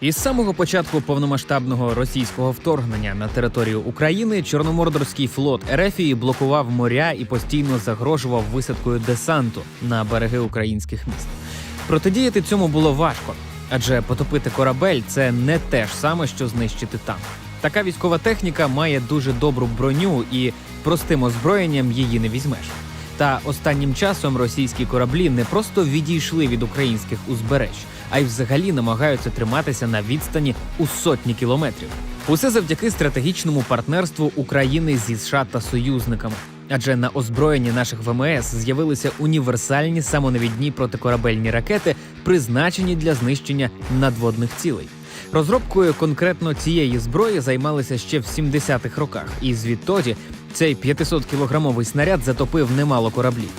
Із самого початку повномасштабного російського вторгнення на територію України Чорномордорський флот Ерефії блокував моря і постійно загрожував висадкою десанту на береги українських міст. Протидіяти цьому було важко, адже потопити корабель це не те ж саме, що знищити танк. Така військова техніка має дуже добру броню і простим озброєнням її не візьмеш. Та останнім часом російські кораблі не просто відійшли від українських узбереж, а й взагалі намагаються триматися на відстані у сотні кілометрів. Усе завдяки стратегічному партнерству України зі США та союзниками. Адже на озброєнні наших ВМС з'явилися універсальні самонавідні протикорабельні ракети, призначені для знищення надводних цілей. Розробкою конкретно цієї зброї займалися ще в 70-х роках, і звідтоді цей 500-кілограмовий снаряд затопив немало кораблів.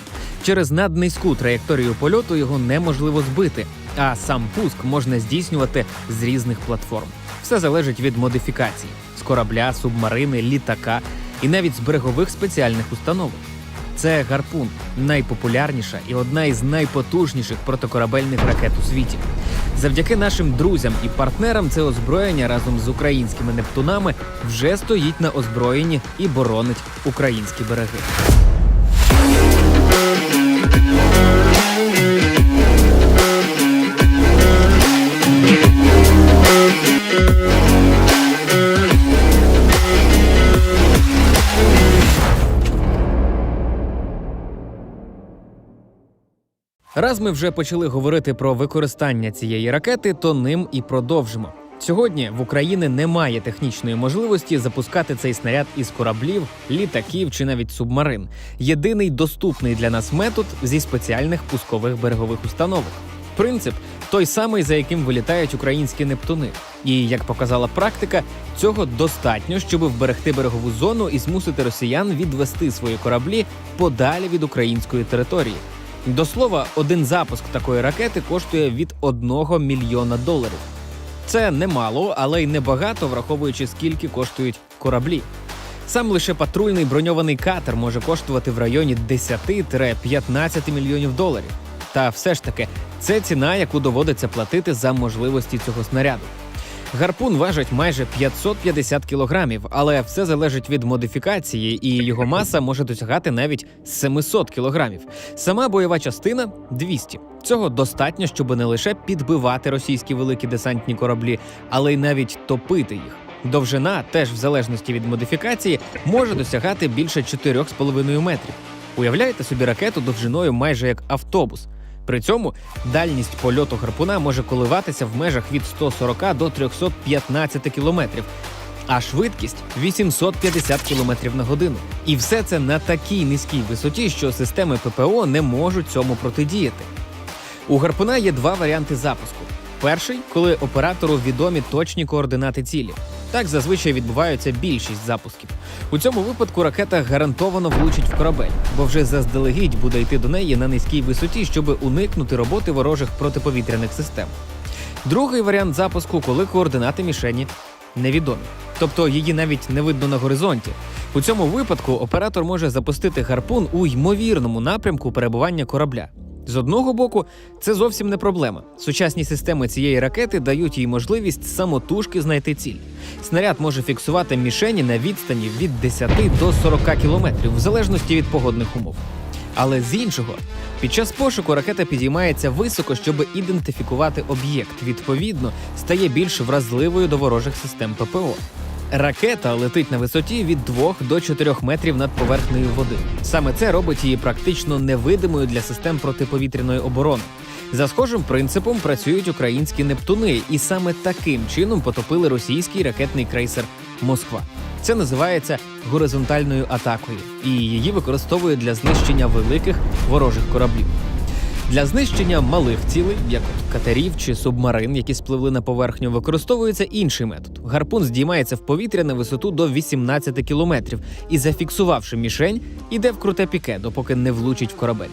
Через наднизьку траєкторію польоту його неможливо збити, а сам пуск можна здійснювати з різних платформ. Все залежить від модифікацій з корабля, субмарини, літака і навіть з берегових спеціальних установок. Це гарпун найпопулярніша і одна із найпотужніших протикорабельних ракет у світі. Завдяки нашим друзям і партнерам це озброєння разом з українськими нептунами вже стоїть на озброєнні і боронить українські береги. Раз ми вже почали говорити про використання цієї ракети, то ним і продовжимо. Сьогодні в Україні немає технічної можливості запускати цей снаряд із кораблів, літаків чи навіть субмарин. Єдиний доступний для нас метод зі спеціальних пускових берегових установок. Принцип той самий, за яким вилітають українські нептуни. І як показала практика, цього достатньо, щоб вберегти берегову зону і змусити росіян відвести свої кораблі подалі від української території. До слова, один запуск такої ракети коштує від 1 мільйона доларів. Це немало, але й небагато, враховуючи скільки коштують кораблі. Сам лише патрульний броньований катер може коштувати в районі 10-15 мільйонів доларів. Та все ж таки, це ціна, яку доводиться платити за можливості цього снаряду. Гарпун важить майже 550 кілограмів, але все залежить від модифікації, і його маса може досягати навіть 700 кілограмів. Сама бойова частина 200. Цього достатньо, щоб не лише підбивати російські великі десантні кораблі, але й навіть топити їх. Довжина, теж в залежності від модифікації, може досягати більше 4,5 метрів. Уявляєте собі ракету довжиною майже як автобус. При цьому дальність польоту гарпуна може коливатися в межах від 140 до 315 кілометрів, а швидкість 850 кілометрів на годину. І все це на такій низькій висоті, що системи ППО не можуть цьому протидіяти. У гарпуна є два варіанти запуску. Перший, коли оператору відомі точні координати цілі. Так зазвичай відбуваються більшість запусків. У цьому випадку ракета гарантовано влучить в корабель, бо вже заздалегідь буде йти до неї на низькій висоті, щоб уникнути роботи ворожих протиповітряних систем. Другий варіант запуску, коли координати мішені невідомі, тобто її навіть не видно на горизонті. У цьому випадку оператор може запустити гарпун у ймовірному напрямку перебування корабля. З одного боку, це зовсім не проблема. Сучасні системи цієї ракети дають їй можливість самотужки знайти ціль. Снаряд може фіксувати мішені на відстані від 10 до 40 кілометрів, в залежності від погодних умов. Але з іншого, під час пошуку ракета підіймається високо, щоб ідентифікувати об'єкт. Відповідно, стає більш вразливою до ворожих систем ППО. Ракета летить на висоті від 2 до 4 метрів над поверхнею води. Саме це робить її практично невидимою для систем протиповітряної оборони. За схожим принципом працюють українські нептуни, і саме таким чином потопили російський ракетний крейсер Москва. Це називається горизонтальною атакою, і її використовують для знищення великих ворожих кораблів. Для знищення малих цілей, як катерів чи субмарин, які спливли на поверхню, використовується інший метод. Гарпун здіймається в повітря на висоту до 18 кілометрів і, зафіксувавши мішень, іде в круте піке, допоки не влучить в корабель.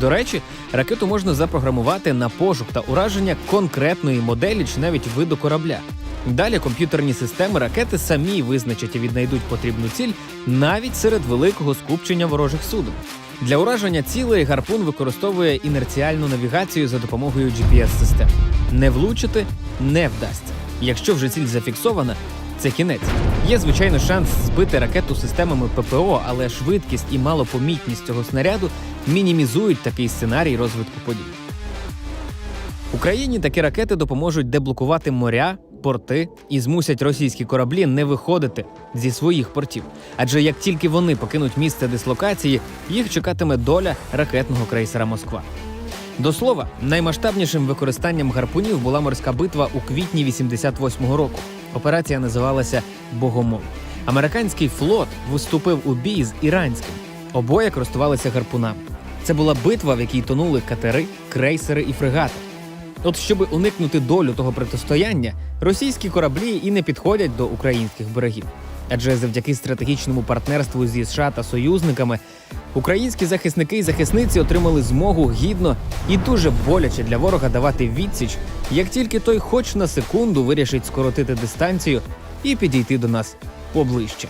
До речі, ракету можна запрограмувати на пошук та ураження конкретної моделі чи навіть виду корабля. Далі комп'ютерні системи ракети самі визначать і віднайдуть потрібну ціль навіть серед великого скупчення ворожих суден. Для ураження цілей гарпун використовує інерціальну навігацію за допомогою GPS-систем. Не влучити не вдасться. Якщо вже ціль зафіксована, це кінець. Є звичайно шанс збити ракету системами ППО, але швидкість і малопомітність цього снаряду мінімізують такий сценарій розвитку подій. Україні такі ракети допоможуть деблокувати моря, порти і змусять російські кораблі не виходити зі своїх портів. Адже як тільки вони покинуть місце дислокації, їх чекатиме доля ракетного крейсера Москва. До слова, наймасштабнішим використанням гарпунів була морська битва у квітні 88-го року. Операція називалася Богомол. Американський флот виступив у бій з іранським. Обоє користувалися гарпунами. Це була битва, в якій тонули катери, крейсери і фрегати. От щоб уникнути долю того протистояння, російські кораблі і не підходять до українських берегів. Адже завдяки стратегічному партнерству зі США та союзниками українські захисники і захисниці отримали змогу гідно і дуже боляче для ворога давати відсіч, як тільки той хоч на секунду вирішить скоротити дистанцію і підійти до нас поближче.